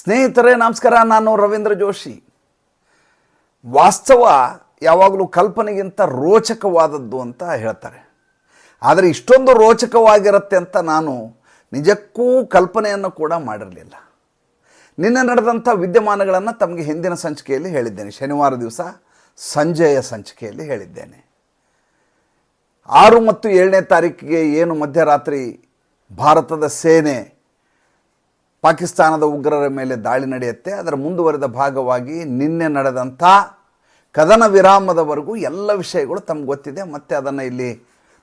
ಸ್ನೇಹಿತರೇ, ನಮಸ್ಕಾರ. ನಾನು ರವೀಂದ್ರ ಜೋಶಿ. ವಾಸ್ತವ ಯಾವಾಗಲೂ ಕಲ್ಪನೆಗಿಂತ ರೋಚಕವಾದದ್ದು ಅಂತ ಹೇಳ್ತಾರೆ. ಆದರೆ ಇಷ್ಟೊಂದು ರೋಚಕವಾಗಿರುತ್ತೆ ಅಂತ ನಾನು ನಿಜಕ್ಕೂ ಕಲ್ಪನೆಯನ್ನು ಕೂಡ ಮಾಡಿರಲಿಲ್ಲ. ನಿನ್ನೆ ನಡೆದಂಥ ವಿದ್ಯಮಾನಗಳನ್ನು ತಮಗೆ ಹಿಂದಿನ ಸಂಚಿಕೆಯಲ್ಲಿ ಹೇಳಿದ್ದೇನೆ. ಶನಿವಾರ ದಿವಸ ಸಂಜೆಯ ಸಂಚಿಕೆಯಲ್ಲಿ ಹೇಳಿದ್ದೇನೆ. ಆರು ಮತ್ತು ಏಳನೇ ತಾರೀಕಿಗೆ ಏನು ಮಧ್ಯರಾತ್ರಿ ಭಾರತದ ಸೇನೆ ಪಾಕಿಸ್ತಾನದ ಉಗ್ರರ ಮೇಲೆ ದಾಳಿ ನಡೆಯುತ್ತೆ. ಅದರ ಮುಂದುವರೆದ ಭಾಗವಾಗಿ ನಿನ್ನೆ ನಡೆದಂಥ ಕದನ ವಿರಾಮದವರೆಗೂ ಎಲ್ಲ ವಿಷಯಗಳು ತಮ್ಗೆ ಗೊತ್ತಿದೆ. ಮತ್ತು ಅದನ್ನು ಇಲ್ಲಿ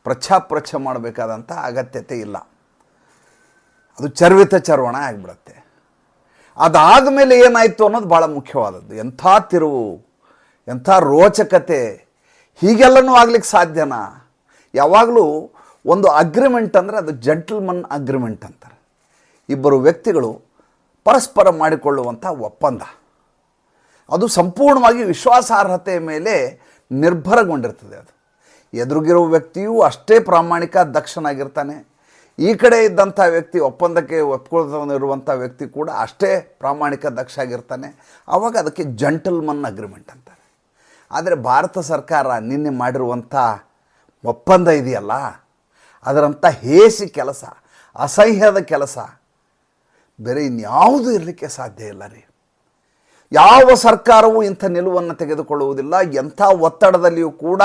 ಪ್ರಚ್ಛಾಪ್ರಚ್ಛ ಮಾಡಬೇಕಾದಂಥ ಅಗತ್ಯತೆ ಇಲ್ಲ. ಅದು ಚರ್ವಿತ ಚರ್ವಣ ಆಗಿಬಿಡುತ್ತೆ. ಅದಾದ ಮೇಲೆ ಏನಾಯಿತು ಅನ್ನೋದು ಭಾಳ ಮುಖ್ಯವಾದದ್ದು. ಎಂಥ ತಿರುವು, ಎಂಥ ರೋಚಕತೆ, ಹೀಗೆಲ್ಲನೂ ಆಗ್ಲಿಕ್ಕೆ ಸಾಧ್ಯನಾ? ಯಾವಾಗಲೂ ಒಂದು ಅಗ್ರಿಮೆಂಟ್ ಅಂದರೆ ಅದು ಜಂಟಲ್ಮನ್ ಅಗ್ರಿಮೆಂಟ್ ಅಂತಾರೆ. ಇಬ್ಬರು ವ್ಯಕ್ತಿಗಳು ಪರಸ್ಪರ ಮಾಡಿಕೊಳ್ಳುವಂಥ ಒಪ್ಪಂದ. ಅದು ಸಂಪೂರ್ಣವಾಗಿ ವಿಶ್ವಾಸಾರ್ಹತೆಯ ಮೇಲೆ ನಿರ್ಭರಗೊಂಡಿರ್ತದೆ ಅದು. ಎದುರುಗಿರುವ ವ್ಯಕ್ತಿಯೂ ಅಷ್ಟೇ ಪ್ರಾಮಾಣಿಕ ದಕ್ಷನಾಗಿರ್ತಾನೆ. ಈ ಕಡೆ ಇದ್ದಂಥ ವ್ಯಕ್ತಿ ಒಪ್ಪಂದಕ್ಕೆ ಒಪ್ಕೊಳ್ತಿರುವಂಥ ವ್ಯಕ್ತಿ ಕೂಡ ಅಷ್ಟೇ ಪ್ರಾಮಾಣಿಕ ದಕ್ಷ ಆಗಿರ್ತಾನೆ ಆವಾಗ ಅದಕ್ಕೆ ಜಂಟಲ್ಮನ್ ಅಗ್ರಿಮೆಂಟ್ ಅಂತಾರೆ. ಆದರೆ ಭಾರತ ಸರ್ಕಾರ ನಿನ್ನೆ ಮಾಡಿರುವಂಥ ಒಪ್ಪಂದ ಇದೆಯಲ್ಲ? ಅದರಂಥ ಹೇಸಿ ಕೆಲಸ, ಅಸಹ್ಯದ ಕೆಲಸ ಬೇರೆ ಇನ್ಯಾವುದೂ ಇರಲಿಕ್ಕೆ ಸಾಧ್ಯ ಇಲ್ಲ ರೀ. ಯಾವ ಸರ್ಕಾರವೂ ಇಂಥ ನಿಲುವನ್ನು ತೆಗೆದುಕೊಳ್ಳುವುದಿಲ್ಲ, ಎಂಥ ಒತ್ತಡದಲ್ಲಿಯೂ ಕೂಡ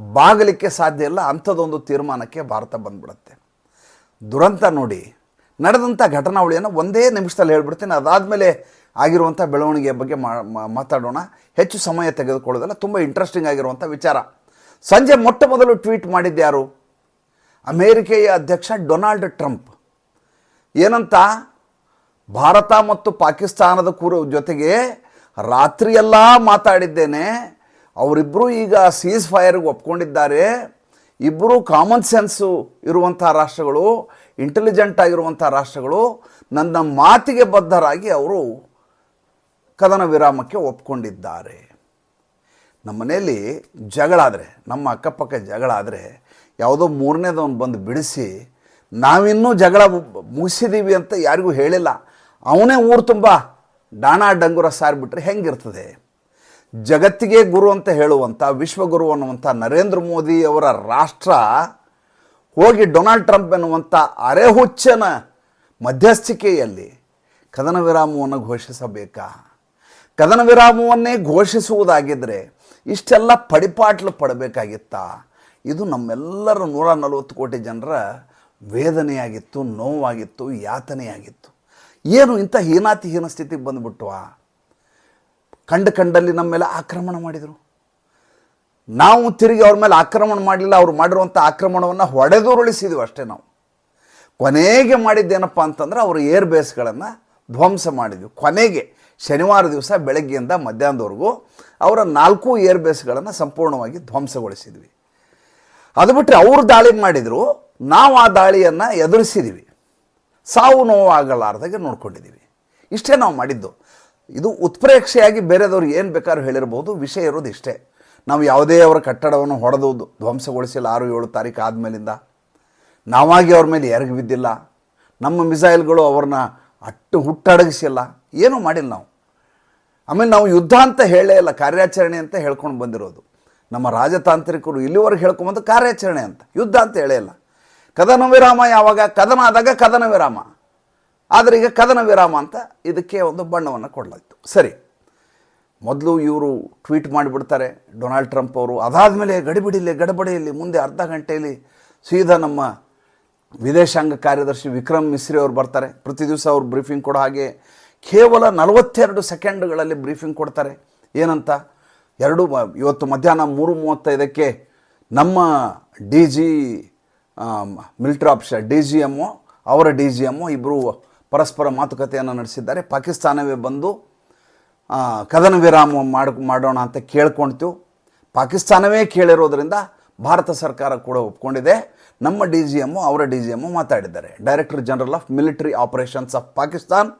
ಬಾಗಲಿಕ್ಕೆ ಸಾಧ್ಯ ಇಲ್ಲ, ಅಂಥದ್ದೊಂದು ತೀರ್ಮಾನಕ್ಕೆ ಭಾರತ ಬಂದ್ಬಿಡುತ್ತೆ. ದುರಂತ ನೋಡಿ, ನಡೆದಂಥ ಘಟನಾವಳಿಯನ್ನು ಒಂದೇ ನಿಮಿಷದಲ್ಲಿ ಹೇಳ್ಬಿಡ್ತೀನಿ, ಅದಾದಮೇಲೆ ಆಗಿರುವಂಥ ಬೆಳವಣಿಗೆಯ ಬಗ್ಗೆ ಮಾತಾಡೋಣ. ಹೆಚ್ಚು ಸಮಯ ತೆಗೆದುಕೊಳ್ಳೋದಲ್ಲ, ತುಂಬ ಇಂಟ್ರೆಸ್ಟಿಂಗ್ ಆಗಿರುವಂಥ ವಿಚಾರ. ಸಂಜೆ ಮೊಟ್ಟ ಮೊದಲು ಟ್ವೀಟ್ ಮಾಡಿದ್ದ್ಯಾರು ಅಮೇರಿಕೆಯ ಅಧ್ಯಕ್ಷ ಡೊನಾಲ್ಡ್ ಟ್ರಂಪ್. ಏನಂತ? ಭಾರತ ಮತ್ತು ಪಾಕಿಸ್ತಾನದ ಕುರು ಜೊತೆಗೆ ರಾತ್ರಿಯೆಲ್ಲ ಮಾತಾಡಿದ್ದೇನೆ. ಅವರಿಬ್ಬರು ಈಗ ಸೀಸ್ ಫೈರ್ಗೆ ಒಪ್ಕೊಂಡಿದ್ದಾರೆ. ಇಬ್ಬರು ಕಾಮನ್ ಸೆನ್ಸು ಇರುವಂಥ ರಾಷ್ಟ್ರಗಳು ಇಂಟೆಲಿಜೆಂಟ್ ಆಗಿರುವಂಥ ರಾಷ್ಟ್ರಗಳು, ನನ್ನ ಮಾತಿಗೆ ಬದ್ಧರಾಗಿ ಅವರು ಕದನ ವಿರಾಮಕ್ಕೆ ಒಪ್ಕೊಂಡಿದ್ದಾರೆ. ನಮ್ಮನೆಯಲ್ಲಿ ಜಗಳಾದರೆ ನಮ್ಮ ಅಕ್ಕಪಕ್ಕ ಜಗಳಾದರೆ ಯಾವುದೋ ಮೂರನೇದವನು ಬಂದು ಬಿಡಿಸಿ ನಾವಿನ್ನೂ ಜಗಳ ಮುಗಿಸಿದ್ದೀವಿ ಅಂತ ಯಾರಿಗೂ ಹೇಳಿಲ್ಲ. ಅವನೇ ಊರು ತುಂಬ ಡಾಣ ಡಂಗುರ ಸಾರಿಬಿಟ್ರೆ ಹೆಂಗಿರ್ತದೆ? ಜಗತ್ತಿಗೆ ಗುರು ಅಂತ ಹೇಳುವಂಥ ವಿಶ್ವಗುರು ಅನ್ನುವಂಥ ನರೇಂದ್ರ ಮೋದಿ ಅವರ ರಾಷ್ಟ್ರ ಹೋಗಿ ಡೊನಾಲ್ಡ್ ಟ್ರಂಪ್ ಎನ್ನುವಂಥ ಅರೆಹುಚ್ಚನ ಮಧ್ಯಸ್ಥಿಕೆಯಲ್ಲಿ ಕದನ ವಿರಾಮವನ್ನು ಘೋಷಿಸಬೇಕಾ? ಕದನ ವಿರಾಮವನ್ನೇ ಘೋಷಿಸುವುದಾಗಿದ್ದರೆ ಇಷ್ಟೆಲ್ಲ ಪಡಿಪಾಟ್ಲು ಪಡಬೇಕಾಗಿತ್ತಾ? ಇದು ನಮ್ಮೆಲ್ಲರ ನೂರ ನಲವತ್ತು ಕೋಟಿ ಜನರ ವೇದನೆಯಾಗಿತ್ತು, ನೋವಾಗಿತ್ತು, ಯಾತನೆಯಾಗಿತ್ತು. ಏನು ಇಂಥ ಹೀನಾತಿಹೀನ ಸ್ಥಿತಿಗೆ ಬಂದುಬಿಟ್ವಾ? ಕಂಡ ಕಂಡಲ್ಲಿ ನಮ್ಮ ಮೇಲೆ ಆಕ್ರಮಣ ಮಾಡಿದರು. ನಾವು ತಿರುಗಿ ಅವ್ರ ಮೇಲೆ ಆಕ್ರಮಣ ಮಾಡಲಿಲ್ಲ, ಅವ್ರು ಮಾಡಿರುವಂಥ ಆಕ್ರಮಣವನ್ನು ಹೊಡೆದುರುಳಿಸಿದ್ವಿ ಅಷ್ಟೇ ನಾವು. ಕೊನೆಗೆ ಮಾಡಿದ್ದೇನಪ್ಪ ಅಂತಂದ್ರೆ ಅವರು ಏರ್ ಬೇಸ್ಗಳನ್ನು ಧ್ವಂಸ ಮಾಡಿದ್ವಿ. ಕೊನೆಗೆ ಶನಿವಾರ ದಿವಸ ಬೆಳಗ್ಗೆಯಿಂದ ಮಧ್ಯಾಹ್ನದವರೆಗೂ ಅವರ ನಾಲ್ಕು ಏರ್ ಬೇಸ್ಗಳನ್ನು ಸಂಪೂರ್ಣವಾಗಿ ಧ್ವಂಸಗೊಳಿಸಿದ್ವಿ. ಅದು ಬಿಟ್ಟರೆ ಅವರು ದಾಳಿ ಮಾಡಿದರು ನಾವು ಆ ದಾಳಿಯನ್ನು ಎದುರಿಸಿದ್ದೀವಿ ಸಾವು ನೋವು ಆಗಲಾರ್ದಾಗೆ ನೋಡ್ಕೊಂಡಿದ್ದೀವಿ ಇಷ್ಟೇ ನಾವು ಮಾಡಿದ್ದು. ಇದು ಉತ್ಪ್ರೇಕ್ಷೆಯಾಗಿ ಬೇರೆದವ್ರು ಏನು ಬೇಕಾದ್ರೂ ಹೇಳಿರ್ಬೋದು, ವಿಷಯ ಇರೋದು ಇಷ್ಟೇ. ನಾವು ಯಾವುದೇ ಅವರ ಕಟ್ಟಡವನ್ನು ಹೊಡೆದು ಧ್ವಂಸಗೊಳಿಸಿಲ್ಲ, ಆರು ಏಳು ತಾರೀಕು ಆದಮೇಲಿಂದ. ನಾವಾಗಿ ಅವ್ರ ಮೇಲೆ ಎರಗಿ ಬಿದ್ದಿಲ್ಲ. ನಮ್ಮ ಮಿಸೈಲ್ಗಳು ಅವ್ರನ್ನ ಅಟ್ಟು ಹುಟ್ಟಡಗಿಸಿಲ್ಲ. ಏನೂ ಮಾಡಿಲ್ಲ ನಾವು. ಆಮೇಲೆ ನಾವು ಯುದ್ಧ ಅಂತ ಹೇಳೇ ಇಲ್ಲ, ಕಾರ್ಯಾಚರಣೆ ಅಂತ ಹೇಳ್ಕೊಂಡು ಬಂದಿರೋದು. ನಮ್ಮ ರಾಜತಾಂತ್ರಿಕರು ಇಲ್ಲಿವರೆಗೆ ಹೇಳ್ಕೊಂಬಂದು ಕಾರ್ಯಾಚರಣೆ ಅಂತ, ಯುದ್ಧ ಅಂತ ಹೇಳೇ ಇಲ್ಲ. ಕದನ ವಿರಾಮ ಯಾವಾಗ? ಕದನ ಆದಾಗ ಕದನ ವಿರಾಮ. ಆದರೆ ಈಗ ಕದನ ವಿರಾಮ ಅಂತ ಇದಕ್ಕೆ ಒಂದು ಬಣ್ಣವನ್ನು ಕೊಡಲಾಯಿತು. ಸರಿ. ಮೊದಲು ಇವರು ಟ್ವೀಟ್ ಮಾಡಿಬಿಡ್ತಾರೆ, ಡೊನಾಲ್ಡ್ ಟ್ರಂಪ್ ಅವರು. ಅದಾದಮೇಲೆ ಗಡಿಬಿಡಿಲಿ, ಗಡಬಡಿಯಲ್ಲಿ ಮುಂದೆ ಅರ್ಧ ಗಂಟೆಯಲ್ಲಿ ಸೀದಾ ನಮ್ಮ ವಿದೇಶಾಂಗ ಕಾರ್ಯದರ್ಶಿ ವಿಕ್ರಮ್ ಮಿಸ್ರಿ ಅವರು ಬರ್ತಾರೆ. ಪ್ರತಿ ದಿವಸ ಅವರು ಬ್ರೀಫಿಂಗ್ ಕೊಡೋ ಹಾಗೆ ಕೇವಲ ನಲವತ್ತೆರಡು ಸೆಕೆಂಡ್ಗಳಲ್ಲಿ ಬ್ರೀಫಿಂಗ್ ಕೊಡ್ತಾರೆ. ಏನಂತ? ಎರಡು ಇವತ್ತು ಮಧ್ಯಾಹ್ನ ಮೂರು ಮೂವತ್ತೈದಕ್ಕೆ ನಮ್ಮ D G military officer D G M ಅವರ ಡಿ ಜಿ ಎಮ್ಮು ಇಬ್ಬರು ಪರಸ್ಪರ ಮಾತುಕತೆಯನ್ನು ನಡೆಸಿದ್ದಾರೆ. ಪಾಕಿಸ್ತಾನವೇ ಬಂದು ಕದನ ವಿರಾಮ ಮಾಡ, ಮಾಡೋಣ ಅಂತ ಕೇಳ್ಕೊಳ್ತೀವಿ ಪಾಕಿಸ್ತಾನವೇ ಕೇಳಿರೋದ್ರಿಂದ ಭಾರತ ಸರ್ಕಾರ ಕೂಡ ಒಪ್ಕೊಂಡಿದೆ. ನಮ್ಮ ಡಿ ಜಿ ಎಮ್ಮು ಅವರ ಡಿ ಜಿ ಎಮ್ಮು ಮಾತಾಡಿದ್ದಾರೆ. Director general of military operations of Pakistan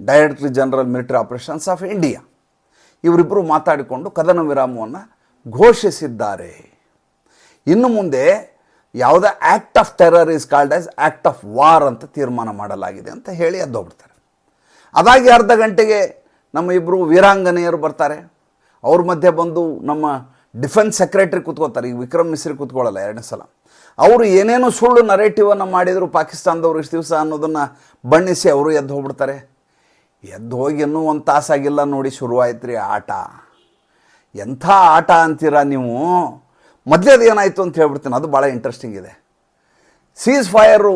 director general military operations of India ಇವರಿಬ್ಬರು ಮಾತಾಡಿಕೊಂಡು ಕದನ ವಿರಾಮವನ್ನು ಘೋಷಿಸಿದ್ದಾರೆ. ಇನ್ನು ಮುಂದೆ ಯಾವುದೇ act of terror is called as act of war ಅಂತ ತೀರ್ಮಾನ ಮಾಡಲಾಗಿದೆ ಅಂತ ಹೇಳಿ ಎದ್ದೋಗ್ಬಿಡ್ತಾರೆ. ಅದಾಗಿ ಅರ್ಧ ಗಂಟೆಗೆ ನಮ್ಮ ಇಬ್ಬರು ವೀರಾಂಗನೆಯರು ಬರ್ತಾರೆ. ಅವ್ರ ಮಧ್ಯೆ ಬಂದು ನಮ್ಮ ಡಿಫೆನ್ಸ್ ಸೆಕ್ರೆಟರಿ ಕೂತ್ಕೋತಾರೆ ಈಗ ವಿಕ್ರಮ್ ಮಿಸ್ರಿ ಕೂತ್ಕೊಳ್ಳಲ್ಲ ಎರಡನೇ ಸಲ. ಅವರು ಏನೇನೋ ಸುಳ್ಳು ನರೇಟಿವನ್ನು ಮಾಡಿದರು ಪಾಕಿಸ್ತಾನದವ್ರು ಇಷ್ಟು ದಿವಸ ಅನ್ನೋದನ್ನು ಬಣ್ಣಿಸಿ ಅವರು ಎದ್ದು ಹೋಗ್ಬಿಡ್ತಾರೆ. ಎದ್ದು ಹೋಗಿ ಇನ್ನೂ ಒಂದು ತಾಸಾಗಿಲ್ಲ ನೋಡಿ ಶುರುವಾಯ್ತು ರೀ ಆಟ. ಎಂಥ ಆಟ ಅಂತೀರಾ ನೀವು? ಮೊದಲೇದು ಏನಾಯಿತು ಅಂತ ಹೇಳ್ಬಿಡ್ತೀನಿ. ಅದು ಭಾಳ ಇಂಟ್ರೆಸ್ಟಿಂಗ್ ಇದೆ. ಸೀಸ್ ಫೈರು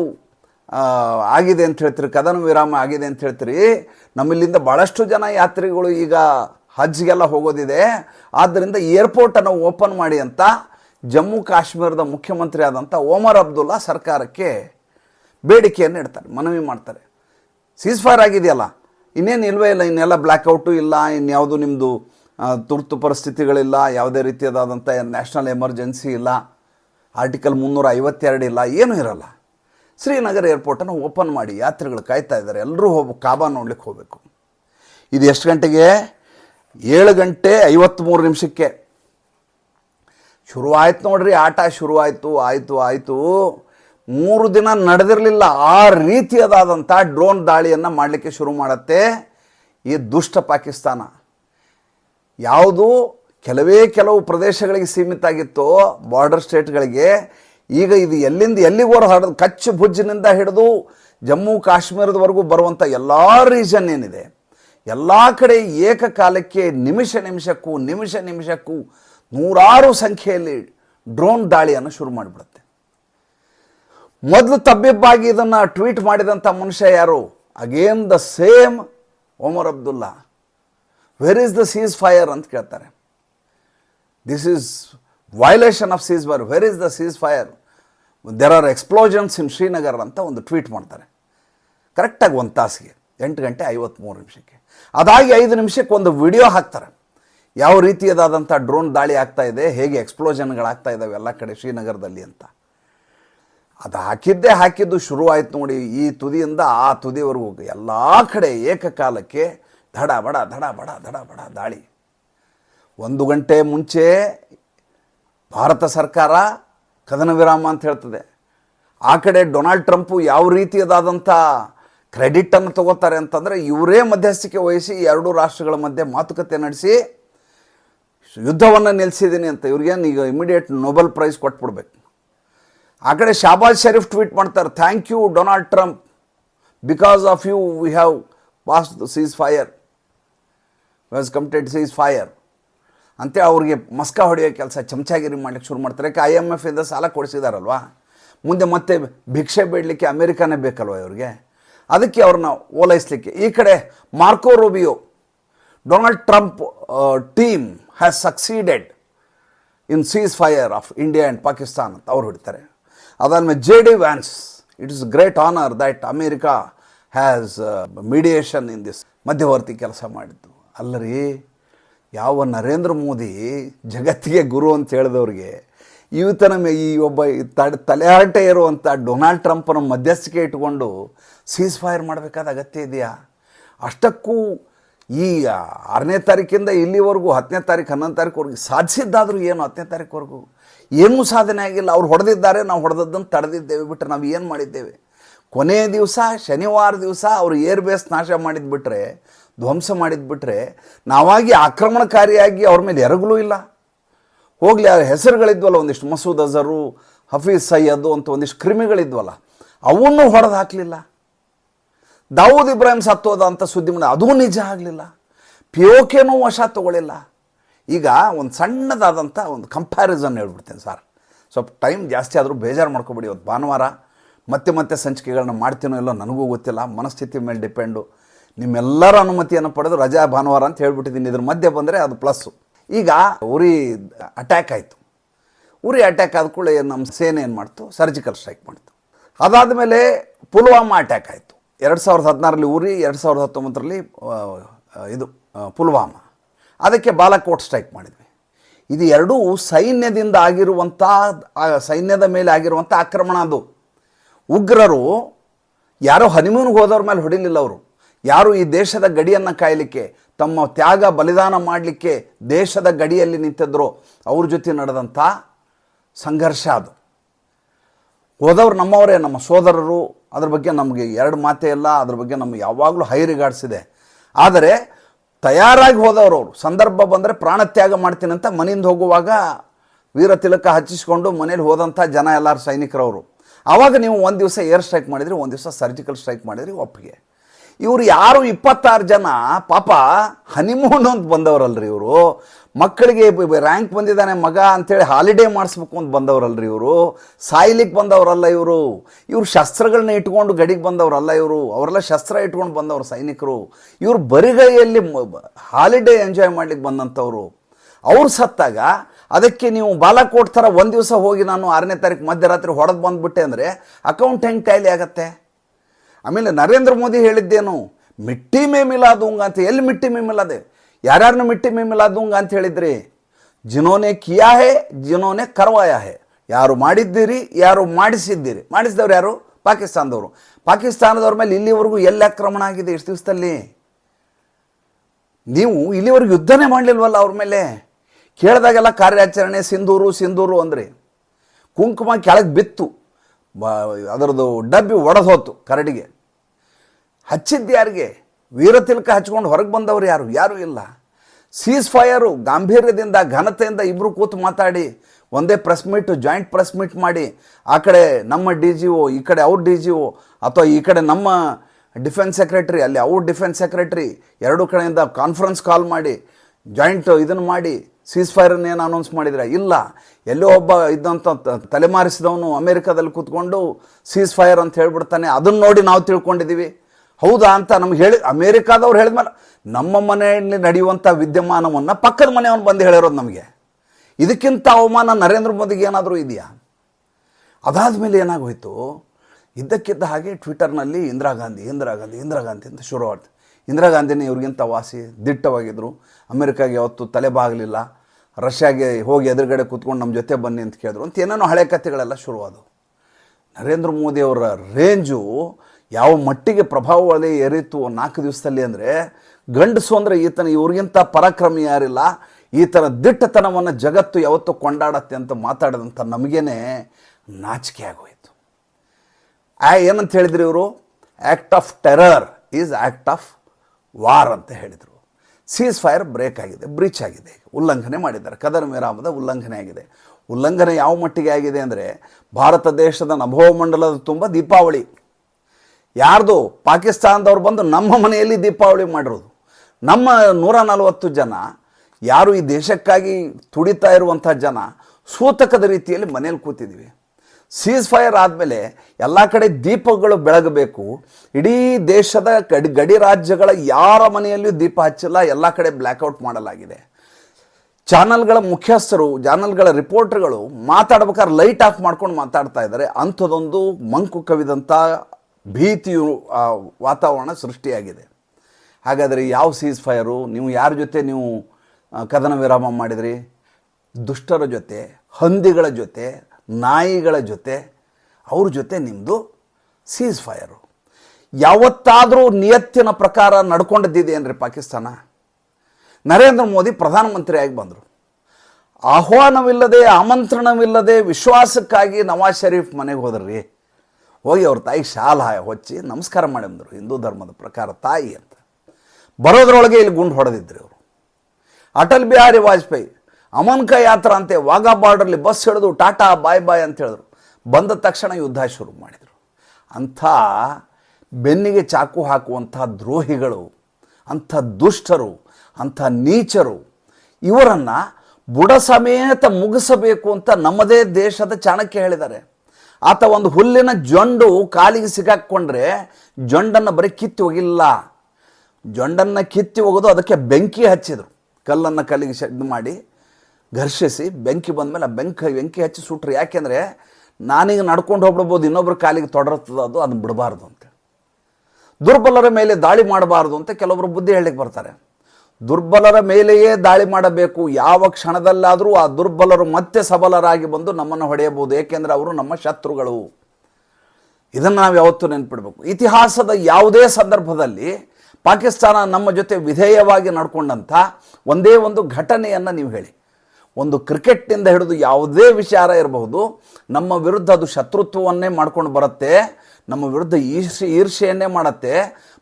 ಆಗಿದೆ ಅಂತ ಹೇಳ್ತೀರಿ, ಕದನ ವಿರಾಮ ಆಗಿದೆ ಅಂತ ಹೇಳ್ತೀರಿ. ನಮ್ಮಿಲ್ಲಿಂದ ಭಾಳಷ್ಟು ಜನ ಯಾತ್ರಿಗಳು ಈಗ ಹಜ್ಗೆಲ್ಲ ಹೋಗೋದಿದೆ. ಆದ್ದರಿಂದ ಏರ್ಪೋರ್ಟನ್ನು ಓಪನ್ ಮಾಡಿ ಅಂತ ಜಮ್ಮು ಕಾಶ್ಮೀರದ ಮುಖ್ಯಮಂತ್ರಿ ಆದಂಥ ಓಮರ್ ಅಬ್ದುಲ್ಲಾ ಸರ್ಕಾರಕ್ಕೆ ಬೇಡಿಕೆಯನ್ನು ಇಡ್ತಾರೆ, ಮನವಿ ಮಾಡ್ತಾರೆ. ಸೀಸ್ ಫೈರ್ ಆಗಿದೆಯಲ್ಲ, ಇನ್ನೇನು ಇಲ್ವೇ ಇಲ್ಲ, ಇನ್ನೆಲ್ಲ ಬ್ಲ್ಯಾಕ್ಔಟು ಇಲ್ಲ, ಇನ್ಯಾವುದು ನಿಮ್ಮದು ತುರ್ತು ಪರಿಸ್ಥಿತಿಗಳಿಲ್ಲ, ಯಾವುದೇ ರೀತಿಯಾದಂಥ ನ್ಯಾಷನಲ್ ಎಮರ್ಜೆನ್ಸಿ ಇಲ್ಲ, ಆರ್ಟಿಕಲ್ ಮುನ್ನೂರ ಐವತ್ತೆರಡು ಇಲ್ಲ, ಏನೂ ಇರಲ್ಲ. ಶ್ರೀನಗರ ಏರ್ಪೋರ್ಟನ್ನು ಓಪನ್ ಮಾಡಿ ಯಾತ್ರಿಗಳು ಕಾಯ್ತಾ ಇದ್ದಾರೆ. ಎಲ್ಲರೂ ಹೋಗಿ, ಕಾಬಾ ನೋಡ್ಲಿಕ್ಕೆ ಹೋಗಬೇಕು. ಇದು ಎಷ್ಟು ಗಂಟೆಗೆ? ಏಳು ಗಂಟೆ ಐವತ್ತ್ಮೂರು ನಿಮಿಷಕ್ಕೆ. ಶುರುವಾಯ್ತು ನೋಡ್ರಿ, ಆಟ ಶುರುವಾಯಿತು, ಆಯಿತು ಆಯಿತು. ಮೂರು ದಿನ ನಡೆದಿರಲಿಲ್ಲ. ಆ ರೀತಿಯದಾದಂಥ ಡ್ರೋನ್ ದಾಳಿಯನ್ನು ಮಾಡಲಿಕ್ಕೆ ಶುರು ಮಾಡುತ್ತೆ ಈ ದುಷ್ಟ ಪಾಕಿಸ್ತಾನ. ಯಾವುದು ಕೆಲವೇ ಕೆಲವು ಪ್ರದೇಶಗಳಿಗೆ ಸೀಮಿತ ಆಗಿತ್ತು ಬಾರ್ಡರ್ ಸ್ಟೇಟ್ಗಳಿಗೆ ಈಗ ಇದು ಎಲ್ಲಿಂದ ಎಲ್ಲಿಗೋರು ಹರಿದು ಕಚ್ಚು ಭುಜ್ಜಿನಿಂದ ಹಿಡಿದು ಜಮ್ಮು ಕಾಶ್ಮೀರದವರೆಗೂ ಬರುವಂಥ ಎಲ್ಲ ರೀಜನ್ ಏನಿದೆ, ಎಲ್ಲ ಕಡೆ ಏಕಕಾಲಕ್ಕೆ ನಿಮಿಷ ನಿಮಿಷಕ್ಕೂ ನಿಮಿಷ ನಿಮಿಷಕ್ಕೂ ನೂರಾರು ಸಂಖ್ಯೆಯಲ್ಲಿ ಡ್ರೋನ್ ದಾಳಿಯನ್ನು ಶುರು ಮಾಡಿಬಿಡುತ್ತೆ. ಮೊದಲು ತಬ್ಬಿಬ್ಬಾಗಿ ಇದನ್ನು ಟ್ವೀಟ್ ಮಾಡಿದಂಥ ಮನುಷ್ಯ ಯಾರು? Again the same Omar Abdullah where is the ceasefire ಅಂತ ಕೇಳ್ತಾರೆ. This is violation of ceasefire where is the ceasefire there are explosions in Srinagar ಅಂತ ಒಂದು ಟ್ವೀಟ್ ಮಾಡ್ತಾರೆ. ಕರೆಕ್ಟಾಗಿ ಒಂದು ತಾಸಿಗೆ, ಎಂಟು ಗಂಟೆ ಐವತ್ತ್ಮೂರು ನಿಮಿಷಕ್ಕೆ. ಅದಾಗಿ ಐದು ನಿಮಿಷಕ್ಕೆ ಒಂದು ವಿಡಿಯೋ ಹಾಕ್ತಾರೆ. ಯಾವ ರೀತಿಯದಾದಂಥ ಡ್ರೋನ್ ದಾಳಿ ಆಗ್ತಾ ಇದೆ, ಹೇಗೆ ಎಕ್ಸ್ಪ್ಲೋಷನ್ಗಳಾಗ್ತಾ ಇದ್ದಾವೆ ಎಲ್ಲ ಕಡೆ ಶ್ರೀನಗರದಲ್ಲಿ ಅಂತ. ಅದು ಹಾಕಿದ್ದೇ ಹಾಕಿದ್ದು ಶುರುವಾಯಿತು ನೋಡಿ, ಈ ತುದಿಯಿಂದ ಆ ತುದಿವರೆಗೂ ಎಲ್ಲ ಕಡೆ ಏಕಕಾಲಕ್ಕೆ ಧಡ ಬಡ ಧಡ ಬಡ ಧಡ ಬಡ, ದಾಳಿ. ಒಂದು ಗಂಟೆ ಮುಂಚೆ ಭಾರತ ಸರ್ಕಾರ ಕದನ ವಿರಾಮ ಅಂತ ಹೇಳ್ತದೆ. ಆ ಕಡೆ ಡೊನಾಲ್ಡ್ ಟ್ರಂಪು ಯಾವ ರೀತಿಯದಾದಂಥ ಕ್ರೆಡಿಟನ್ನು ತಗೋತಾರೆ ಅಂತಂದರೆ ಇವರೇ ಮಧ್ಯಸ್ಥಿಕೆ ವಹಿಸಿ ಎರಡೂ ರಾಷ್ಟ್ರಗಳ ಮಧ್ಯೆ ಮಾತುಕತೆ ನಡೆಸಿ ಯುದ್ಧವನ್ನು ನಿಲ್ಲಿಸಿದ್ದೀನಿ ಅಂತ. ಇವ್ರಿಗೇನು ಈಗ ಇಮಿಡಿಯೇಟ್ ನೊಬೆಲ್ ಪ್ರೈಸ್ ಕೊಟ್ಬಿಡ್ಬೇಕು. ಆ ಕಡೆ ಶಾಬಾಜ್ ಶರೀಫ್ ಟ್ವೀಟ್ ಮಾಡ್ತಾರೆ thank you Donald Trump because of you we have pass the ceasefire was complete ceasefire ಅಂತೆ ಅವ್ರಿಗೆ ಮಸ್ಕ ಹೊಡೆಯೋ ಕೆಲಸ ಚಮಚಾಗಿರಿ ಮಾಡ್ಲಿಕ್ಕೆ ಶುರು ಮಾಡ್ತಾರೆ. ಯಾಕೆ ಐ ಎಂ ಎಫ್ ಇಂದ ಸಾಲ ಕೊಡಿಸಿದಾರಲ್ವಾ? ಮುಂದೆ ಮತ್ತೆ ಭಿಕ್ಷೆ ಬೇಡಲಿಕ್ಕೆ ಅಮೇರಿಕಾನೇ ಬೇಕಲ್ವ ಇವ್ರಿಗೆ? ಅದಕ್ಕೆ ಅವ್ರನ್ನ ಓಲೈಸಲಿಕ್ಕೆ. ಈ ಕಡೆ Marco Rubio, Donald Trump team has succeeded in ceasefire of India and Pakistan ಅಂತ ಅವ್ರು ಹಿಡ್ತಾರೆ. ಅದಾದಮೇಲೆ J D Vance it is great honour that America has mediation in this ಮಧ್ಯವರ್ತಿ ಕೆಲಸ ಮಾಡಿದ್ದು. ಅಲ್ಲರಿ, ಯಾವ ನರೇಂದ್ರ ಮೋದಿ ಜಗತ್ತಿಗೆ ಗುರು ಅಂತ ಹೇಳಿದವ್ರಿಗೆ ಇವತನ ಈ ಒಬ್ಬ ತಡೆ, ತಲೆಹರಟೆ ಇರುವಂಥ ಡೊನಾಲ್ಡ್ ಟ್ರಂಪನ ಮಧ್ಯಸ್ಥಿಕೆ ಇಟ್ಕೊಂಡು ಸೀಸ್ ಫೈರ್ ಮಾಡಬೇಕಾದ ಅಗತ್ಯ ಇದೆಯಾ? ಅಷ್ಟಕ್ಕೂ ಈ ಆರನೇ ತಾರೀಕಿಂದ ಇಲ್ಲಿವರೆಗೂ, ಹತ್ತನೇ ತಾರೀಕು, ಹನ್ನೊಂದು ತಾರೀಕುವರೆಗೂ ಸಾಧಿಸಿದ್ದಾದರೂ ಏನು ಹತ್ತನೇ ತಾರೀಕುವರೆಗೂ? ಏನೂ ಸಾಧನೆ ಆಗಿಲ್ಲ. ಅವ್ರು ಹೊಡೆದಿದ್ದಾರೆ, ನಾವು ಹೊಡೆದದ್ದನ್ನು ತಡೆದಿದ್ದೇವೆ ಬಿಟ್ಟರೆ ನಾವು ಏನು ಮಾಡಿದ್ದೇವೆ? ಕೊನೆಯ ದಿವಸ, ಶನಿವಾರ ದಿವಸ ಅವರು ಏರ್ ಬೇಸ್ ನಾಶ ಮಾಡಿದ್ದು ಬಿಟ್ಟರೆ ಧ್ವಂಸ ಮಾಡಿದ್ಬಿಟ್ರೆ ನಾವಾಗಿ ಆಕ್ರಮಣಕಾರಿಯಾಗಿ ಅವ್ರ ಮೇಲೆ ಎರಗಲೂ ಇಲ್ಲ. ಹೋಗಲಿ, ಆ ಹೆಸರುಗಳಿದ್ವಲ್ಲ, ಒಂದಿಷ್ಟು ಮಸೂದ್ ಅಜರು, ಹಫೀಜ್ ಸೈಯದ್ ಅಂತ ಒಂದಿಷ್ಟು ಕ್ರಿಮಿಗಳಿದ್ವಲ್ಲ, ಅವನ್ನೂ ಹೊಡೆದು ಹಾಕಲಿಲ್ಲ. ದಾವೂದ್ ಇಬ್ರಾಹಿಂ ಸತ್ತೋದ ಅಂತ ಸುದ್ದಿ ಮಾಡಿ ಅದೂ ನಿಜ ಆಗಲಿಲ್ಲ. ಪಿಯೋಕೆನೂ ವಶ ತಗೊಳ್ಳಿಲ್ಲ. ಈಗ ಒಂದು ಸಣ್ಣದಾದಂಥ ಒಂದು ಕಂಪ್ಯಾರಿಸನ್ ಹೇಳ್ಬಿಡ್ತೇನೆ ಸರ್. ಸ್ವಲ್ಪ ಟೈಮ್ ಜಾಸ್ತಿ ಆದರೂ ಬೇಜಾರು ಮಾಡ್ಕೊಬೇಡಿ ಇವತ್ತು ಭಾನುವಾರ. ಮತ್ತೆ ಮತ್ತೆ ಸಂಚಿಕೆಗಳನ್ನ ಮಾಡ್ತೀನೋ ಇಲ್ಲೋ ನನಗೂ ಗೊತ್ತಿಲ್ಲ. ಮನಸ್ಥಿತಿ ಮೇಲೆ ಡಿಪೆಂಡು ನಿಮ್ಮೆಲ್ಲರ ಅನುಮತಿಯನ್ನು ಪಡೆದು ರಜಾ ಭಾನುವಾರ ಅಂತ ಹೇಳ್ಬಿಟ್ಟಿದ್ದೀನಿ. ಇದ್ರ ಮಧ್ಯೆ ಬಂದರೆ ಅದು ಪ್ಲಸ್ಸು ಈಗ ಉರಿ ಅಟ್ಯಾಕ್ ಆಯಿತು. ಉರಿ ಅಟ್ಯಾಕ್ ಆದ ಕೂಡಲೇ ನಮ್ಮ ಸೇನೆ ಏನು ಮಾಡ್ತು? ಸರ್ಜಿಕಲ್ ಸ್ಟ್ರೈಕ್ ಮಾಡ್ತು. ಅದಾದ ಮೇಲೆ ಪುಲ್ವಾಮಾ ಅಟ್ಯಾಕ್ ಆಯಿತು. ಎರಡು ಸಾವಿರದ ಹದಿನಾರರಲ್ಲಿ ಉರಿ, ಎರಡು ಸಾವಿರದ ಹತ್ತೊಂಬತ್ತರಲ್ಲಿ ಇದು ಪುಲ್ವಾಮಾ. ಅದಕ್ಕೆ ಬಾಲಕೋಟ್ ಸ್ಟ್ರೈಕ್ ಮಾಡಿದ್ವಿ. ಇದು ಎರಡೂ ಸೈನ್ಯದಿಂದ ಆಗಿರುವಂಥ ಸೈನ್ಯದ ಮೇಲೆ ಆಗಿರುವಂಥ ಆಕ್ರಮಣ ಅದು. ಉಗ್ರರು ಯಾರೋ ಹನಿಮೂನ್ಗೆ ಹೋದವ್ರ ಮೇಲೆ ಹೊಡಿಲಿಲ್ಲ ಅವರು. ಯಾರು ಈ ದೇಶದ ಗಡಿಯನ್ನು ಕಾಯಲಿಕ್ಕೆ, ತಮ್ಮ ತ್ಯಾಗ ಬಲಿದಾನ ಮಾಡಲಿಕ್ಕೆ ದೇಶದ ಗಡಿಯಲ್ಲಿ ನಿಂತಿದ್ರೋ ಅವ್ರ ಜೊತೆ ನಡೆದಂಥ ಸಂಘರ್ಷ ಅದು. ಹೋದವ್ರು ನಮ್ಮವರೇ, ನಮ್ಮ ಸೋದರರು, ಅದ್ರ ಬಗ್ಗೆ ನಮಗೆ ಎರಡು ಮಾತೇ ಇಲ್ಲ, ಅದ್ರ ಬಗ್ಗೆ ನಮ್ಗೆ ಯಾವಾಗಲೂ ಹೈ ರಿಗಾರ್ಡ್ಸ್ ಇದೆ. ಆದರೆ ತಯಾರಾಗಿ ಹೋದವರು ಅವರು, ಸಂದರ್ಭ ಬಂದರೆ ಪ್ರಾಣತ್ಯಾಗ ಮಾಡ್ತೀನಿ ಅಂತ ಮನೆಯಿಂದ ಹೋಗುವಾಗ ವೀರ ತಿಲಕ ಹಚ್ಚಿಸ್ಕೊಂಡು ಮನೇಲಿ ಹೋದಂಥ ಜನ ಎಲ್ಲರೂ ಸೈನಿಕರವರು. ಆವಾಗ ನೀವು ಒಂದು ದಿವಸ ಏರ್ ಸ್ಟ್ರೈಕ್ ಮಾಡಿದ್ರಿ, ಒಂದು ದಿವಸ ಸರ್ಜಿಕಲ್ ಸ್ಟ್ರೈಕ್ ಮಾಡಿದ್ರಿ ಒಪ್ಪಿಗೆ. ಇವರು ಯಾರು ಇಪ್ಪತ್ತಾರು ಜನ, ಪಾಪ ಹನಿಮೂನ್ ಅಂತ ಬಂದವರಲ್ರಿ ಇವರು. ಮಕ್ಕಳಿಗೆ ರ್ಯಾಂಕ್ ಬಂದಿದ್ದಾನೆ ಮಗ ಅಂತೇಳಿ ಹಾಲಿಡೇ ಮಾಡಿಸ್ಬೇಕು ಅಂತ ಬಂದವರಲ್ರಿ ಇವರು. ಸಾಯ್ಲಿಕ್ಕೆ ಬಂದವರಲ್ಲ ಇವರು. ಇವರು ಶಸ್ತ್ರಗಳನ್ನ ಇಟ್ಕೊಂಡು ಗಡಿಗೆ ಬಂದವರಲ್ಲ ಇವರು. ಅವರೆಲ್ಲ ಶಸ್ತ್ರ ಇಟ್ಕೊಂಡು ಬಂದವರು ಸೈನಿಕರು. ಇವರು ಬರಿಗೈಯಲ್ಲಿ ಹಾಲಿಡೇ ಎಂಜಾಯ್ ಮಾಡ್ಲಿಕ್ಕೆ ಬಂದಂಥವ್ರು. ಅವ್ರು ಸತ್ತಾಗ ಅದಕ್ಕೆ ನೀವು ಬಾಲಕೋಟ್ ಥರ ಒಂದು ದಿವಸ ಹೋಗಿ ನಾನು ಆರನೇ ತಾರೀಕು ಮಧ್ಯರಾತ್ರಿ ಹೊಡೆದು ಬಂದ್ಬಿಟ್ಟೆ ಅಂದರೆ ಅಕೌಂಟ್ ಹೆಂಗೆ ಟ್ಯಾಲಿ ಆಗತ್ತೆ? ಆಮೇಲೆ ನರೇಂದ್ರ ಮೋದಿ ಹೇಳಿದ್ದೇನು? ಮಿಟ್ಟಿ ಮೇ ಮಿಲಾದೂಂಗ ಅಂತ. ಎಲ್ಲಿ ಮಿಟ್ಟಿ ಮೇ ಮಿಲಾದೆ? ಯಾರ್ಯಾರನ್ನ ಮಿಟ್ಟಿ ಮೇ ಮಿಲಾದೂಂಗ ಅಂತ ಹೇಳಿದ್ರಿ? ಜಿನೋನೆ ಕಿಯಾ ಹೇ, ಜಿನೋನೆ ಕರ್ವಾಯ ಹೇ. ಯಾರು ಮಾಡಿದ್ದೀರಿ, ಯಾರು ಮಾಡಿಸಿದ್ದೀರಿ? ಮಾಡಿಸಿದವ್ರು ಯಾರು? ಪಾಕಿಸ್ತಾನದವರು. ಪಾಕಿಸ್ತಾನದವ್ರ ಮೇಲೆ ಇಲ್ಲಿವರೆಗೂ ಎಲ್ಲಿ ಆಕ್ರಮಣ ಆಗಿದೆ ಇಷ್ಟು ದಿವಸದಲ್ಲಿ? ನೀವು ಇಲ್ಲಿವರೆಗೂ ಯುದ್ಧನೇ ಮಾಡಲಿಲ್ವಲ್ಲ ಅವ್ರ ಮೇಲೆ? ಕೇಳಿದಾಗೆಲ್ಲ ಕಾರ್ಯಾಚರಣೆ ಸಿಂಧೂರು ಸಿಂಧೂರು ಅಂದ್ರಿ. ಕುಂಕುಮ ಕೆಳಗೆ ಬಿತ್ತು. ಅದರದ್ದು ಡಬ್ಬಿ ಒಡೆದು ಹೋತು ಕರಡಿಗೆ. ಹಚ್ಚಿದ್ದು ಯಾರಿಗೆ? ವೀರತಿಲಕ ಹಚ್ಕೊಂಡು ಹೊರಗೆ ಬಂದವರು ಯಾರು? ಯಾರೂ ಇಲ್ಲ. ಸೀಸ್ ಫೈರು ಗಾಂಭೀರ್ಯದಿಂದ, ಘನತೆಯಿಂದ ಇಬ್ಬರು ಕೂತು ಮಾತಾಡಿ, ಒಂದೇ press meet joint press meet ಮಾಡಿ, ಆ ಕಡೆ ನಮ್ಮ ಡಿ ಜಿ ಒ ಈ ಕಡೆ ಅವ್ರ ಡಿ ಜಿ ಒ ಅಥವಾ ಈ ಕಡೆ ನಮ್ಮ ಡಿಫೆನ್ಸ್ ಸೆಕ್ರೆಟ್ರಿ ಅಲ್ಲಿ ಅವ್ರ ಡಿಫೆನ್ಸ್ ಸೆಕ್ರೆಟ್ರಿ ಎರಡೂ ಕಡೆಯಿಂದ ಕಾನ್ಫರೆನ್ಸ್ ಕಾಲ್ ಮಾಡಿ ಜಾಯಿಂಟ್ ಇದನ್ನು ಮಾಡಿ ಸೀಸ್ ಫೈರನ್ನು ಏನು ಅನೌನ್ಸ್ ಮಾಡಿದ್ರೆ? ಇಲ್ಲ. ಎಲ್ಲೋ ಒಬ್ಬ ಇದ್ದಂಥ ತಲೆಮಾರಿಸಿದವನು ಅಮೇರಿಕಾದಲ್ಲಿ ಕೂತ್ಕೊಂಡು ಸೀಸ್ ಫೈರ್ ಅಂತ ಹೇಳ್ಬಿಡ್ತಾನೆ. ಅದನ್ನು ನೋಡಿ ನಾವು ತಿಳ್ಕೊಂಡಿದ್ದೀವಿ ಹೌದಾ ಅಂತ ನಮ್ಗೆ ಹೇಳಿ, ಅಮೇರಿಕಾದವ್ರು ಹೇಳಿದ್ಮೇಲೆ ನಮ್ಮ ಮನೆಯಲ್ಲಿ ನಡೆಯುವಂಥ ವಿದ್ಯಮಾನವನ್ನು ಪಕ್ಕದ ಮನೆಯವನು ಬಂದು ಹೇಳಿರೋದು ನಮಗೆ. ಇದಕ್ಕಿಂತ ಅವಮಾನ ನರೇಂದ್ರ ಮೋದಿಗೆ ಏನಾದರೂ ಇದೆಯಾ? ಅದಾದ ಮೇಲೆ ಏನಾಗೋಯ್ತು? ಇದ್ದಕ್ಕಿದ್ದ ಹಾಗೆ ಟ್ವಿಟರ್ನಲ್ಲಿ ಇಂದಿರಾ ಗಾಂಧಿ ಇಂದಿರಾ ಗಾಂಧಿ ಇಂದಿರಾ ಗಾಂಧಿ ಅಂತ ಶುರುವಾಯ್ತು ಇಂದಿರಾ ಗಾಂಧಿನೇ ಇವ್ರಿಗಿಂತ ವಾಸಿ ದಿಟ್ಟವಾಗಿದ್ದರು ಅಮೆರಿಕಾಗೆ ಯಾವತ್ತೂ ತಲೆ ಬಾಗಲಿಲ್ಲ. ರಷ್ಯಾಗೆ ಹೋಗಿ ಎದುರುಗಡೆ ಕೂತ್ಕೊಂಡು ನಮ್ಮ ಜೊತೆ ಬನ್ನಿ ಅಂತ ಕೇಳಿದ್ರು ಅಂತ ಏನೇನೋ ಹಳೆ ಕಥೆಗಳೆಲ್ಲ ಶುರುವಾದವು. ನರೇಂದ್ರ ಮೋದಿ ಅವರ ರೇಂಜು ಯಾವ ಮಟ್ಟಿಗೆ ಪ್ರಭಾವಳಿ ಏರಿತ್ತು ನಾಲ್ಕು ದಿವಸದಲ್ಲಿ ಅಂದರೆ, ಗಂಡಸು ಅಂದರೆ ಈತನ ಇವ್ರಿಗಿಂತ ಪರಾಕ್ರಮಿ ಯಾರಿಲ್ಲ ಈತನ ದಿಟ್ಟತನವನ್ನು ಜಗತ್ತು ಯಾವತ್ತೂ ಕೊಂಡಾಡತ್ತೆ ಅಂತ ಮಾತಾಡಿದಂಥ ನಮಗೇನೆ ನಾಚಿಕೆ ಆಗೋಯಿತು. ಆ ಏನಂತ ಹೇಳಿದ್ರು ಇವರು? Act of terror is act of war ಅಂತ ಹೇಳಿದರು. ಸೀಸ್ ಫೈರ್ ಬ್ರೇಕ್ ಆಗಿದೆ ಬ್ರೀಚ್ ಆಗಿದೆ. ಉಲ್ಲಂಘನೆ ಮಾಡಿದ್ದಾರೆ. ಕದನ ವಿರಾಮದ ಉಲ್ಲಂಘನೆ ಆಗಿದೆ. ಉಲ್ಲಂಘನೆ ಯಾವ ಮಟ್ಟಿಗೆ ಆಗಿದೆ ಅಂದರೆ, ಭಾರತ ದೇಶದ ನಭೋಮಂಡಲದ ತುಂಬ ದೀಪಾವಳಿ. ಯಾರ್ದು? ಪಾಕಿಸ್ತಾನದವ್ರು ಬಂದು ನಮ್ಮ ಮನೆಯಲ್ಲಿ ದೀಪಾವಳಿ ಮಾಡಿರೋದು. ನಮ್ಮ ನೂರ ನಲವತ್ತು ಜನ ಯಾರು ಈ ದೇಶಕ್ಕಾಗಿ ತುಡಿತಾ ಇರುವಂಥ ಜನ ಸೂತಕದ ರೀತಿಯಲ್ಲಿ ಮನೇಲಿ ಕೂತಿದ್ದೀವಿ. ಸೀಸ್ ಫೈರ್ ಆದಮೇಲೆ ಎಲ್ಲ ಕಡೆ ದೀಪಗಳು ಬೆಳಗಬೇಕು. ಇಡೀ ದೇಶದ ಗಡಿ ಗಡಿ ರಾಜ್ಯಗಳ ಯಾರ ಮನೆಯಲ್ಲಿಯೂ ದೀಪ ಹಚ್ಚಿಲ್ಲ, ಎಲ್ಲ ಕಡೆ ಬ್ಲ್ಯಾಕ್ಔಟ್ ಮಾಡಲಾಗಿದೆ. ಚಾನಲ್ಗಳ ಮುಖ್ಯಸ್ಥರು, ಚಾನಲ್ಗಳ ರಿಪೋರ್ಟರ್ಗಳು ಮಾತಾಡ್ಬೇಕಾದ್ರೆ ಲೈಟ್ ಆಫ್ ಮಾಡ್ಕೊಂಡು ಮಾತಾಡ್ತಾ ಇದ್ದಾರೆ. ಅಂಥದ್ದೊಂದು ಮಂಕು ಕವಿದಂಥ ಭೀತಿಯು ಆ, ವಾತಾವರಣ ಸೃಷ್ಟಿಯಾಗಿದೆ. ಹಾಗಾದರೆ ಯಾವ ಸೀಸ್ ಫೈರು ನೀವು ಯಾರ ಜೊತೆ ನೀವು ಕದನ ವಿರಾಮ ಮಾಡಿದ್ರಿ? ದುಷ್ಟರ ಜೊತೆ ಹಂದಿಗಳ ಜೊತೆ ನಾಯಿಗಳ ಜೊತೆ ಅವ್ರ ಜೊತೆ ನಿಮ್ಮದು ಸೀಸ್ ಫೈರು ಯಾವತ್ತಾದರೂ ನಿಯತ್ತಿನ ಪ್ರಕಾರ ನಡ್ಕೊಂಡಿದ್ದೇನ್ರಿ ಪಾಕಿಸ್ತಾನ? ನರೇಂದ್ರ ಮೋದಿ ಪ್ರಧಾನಮಂತ್ರಿಯಾಗಿ ಬಂದರು. ಆಹ್ವಾನವಿಲ್ಲದೆ ಆಮಂತ್ರಣವಿಲ್ಲದೆ ವಿಶ್ವಾಸಕ್ಕಾಗಿ ನವಾಜ್ ಷರೀಫ್ ಮನೆಗೆ ಹೋದ್ರಿ. ಹೋಗಿ ಅವ್ರ ತಾಯಿ ಶಾಲ ಹೊಚ್ಚಿ ನಮಸ್ಕಾರ ಮಾಡಿ ಬಂದರು ಹಿಂದೂ ಧರ್ಮದ ಪ್ರಕಾರ ತಾಯಿ ಅಂತ. ಬರೋದ್ರೊಳಗೆ ಇಲ್ಲಿ ಗುಂಡು ಹೊಡೆದಿದ್ರಿ ಅವರು ಅಟಲ್ ಬಿಹಾರಿ ವಾಜಪೇಯಿ ಅಮನ್ಕ ಯಾತ್ರಾ ಅಂತೆ ವಾಘಾ ಬಾರ್ಡರ್ಲಿ ಬಸ್ ಹಿಡಿದು ಟಾಟಾ ಬಾಯ್ ಬಾಯ್ ಅಂತ ಹೇಳಿದ್ರು. ಬಂದ ತಕ್ಷಣ ಯುದ್ಧ ಶುರು ಮಾಡಿದರು. ಅಂಥ ಬೆನ್ನಿಗೆ ಚಾಕು ಹಾಕುವಂಥ ದ್ರೋಹಿಗಳು, ಅಂಥ ದುಷ್ಟರು, ಅಂಥ ನೀಚರು, ಇವರನ್ನು ಬುಡ ಸಮೇತ ಮುಗಿಸಬೇಕು ಅಂತ ನಮ್ಮದೇ ದೇಶದ ಚಾಣಕ್ಯ ಹೇಳಿದ್ದಾರೆ. ಆತ ಒಂದು ಹುಲ್ಲಿನ ಜೊಂಡು ಕಾಲಿಗೆ ಸಿಗಾಕ್ಕೊಂಡ್ರೆ ಜೊಂಡನ್ನು ಬರೀ ಕಿತ್ತಿ ಹೋಗಿಲ್ಲ. ಜೊಂಡನ್ನು ಕಿತ್ತಿ ಹೋಗೋದು, ಅದಕ್ಕೆ ಬೆಂಕಿ ಹಚ್ಚಿದ್ರು. ಕಲ್ಲನ್ನು ಕಲ್ಲಿಗೆ ಶಡ್ ಮಾಡಿ ಘರ್ಷಿಸಿ ಬೆಂಕಿ ಬಂದಮೇಲೆ ಆ ಬೆಂಕಿ ಬೆಂಕಿ ಹಚ್ಚಿ ಸುಟ್ರು. ಯಾಕೆಂದರೆ ನಾನೀಗ ನಡ್ಕೊಂಡು ಹೋಗ್ಬಿಡ್ಬೋದು ಇನ್ನೊಬ್ಬರ ಕಾಲಿಗೆ ತೊಡರ್ತದ, ಅದು ಅದನ್ನು ಬಿಡಬಾರ್ದು ಅಂತ. ದುರ್ಬಲರ ಮೇಲೆ ದಾಳಿ ಮಾಡಬಾರ್ದು ಅಂತ ಕೆಲವೊಬ್ಬರು ಬುದ್ಧಿ ಹೇಳಲಿಕ್ಕೆ ಬರ್ತಾರೆ. ದುರ್ಬಲರ ಮೇಲೆಯೇ ದಾಳಿ ಮಾಡಬೇಕು. ಯಾವ ಕ್ಷಣದಲ್ಲಾದರೂ ಆ ದುರ್ಬಲರು ಮತ್ತೆ ಸಬಲರಾಗಿ ಬಂದು ನಮ್ಮನ್ನು ಹೊಡೆಯಬಹುದು. ಏಕೆಂದರೆ ಅವರು ನಮ್ಮ ಶತ್ರುಗಳು. ಇದನ್ನು ನಾವು ಯಾವತ್ತೂ ನೆನ್ಪಿಡಬೇಕು. ಇತಿಹಾಸದ ಯಾವುದೇ ಸಂದರ್ಭದಲ್ಲಿ ಪಾಕಿಸ್ತಾನ ನಮ್ಮ ಜೊತೆ ವಿಧೇಯವಾಗಿ ನಡ್ಕೊಂಡಂಥ ಒಂದೇ ಒಂದು ಘಟನೆಯನ್ನು ನೀವು ಹೇಳಿ. ಒಂದು ಕ್ರಿಕೆಟ್ನಿಂದ ಹಿಡಿದು ಯಾವುದೇ ವಿಚಾರ ಇರಬಹುದು. ನಮ್ಮ ವಿರುದ್ಧ ಅದು ಶತ್ರುತ್ವವನ್ನೇ ಮಾಡ್ಕೊಂಡು ಬರುತ್ತೆ. ನಮ್ಮ ವಿರುದ್ಧ ಈರ್ಷೆ ಈರ್ಷೆಯನ್ನೇ ಮಾಡುತ್ತೆ.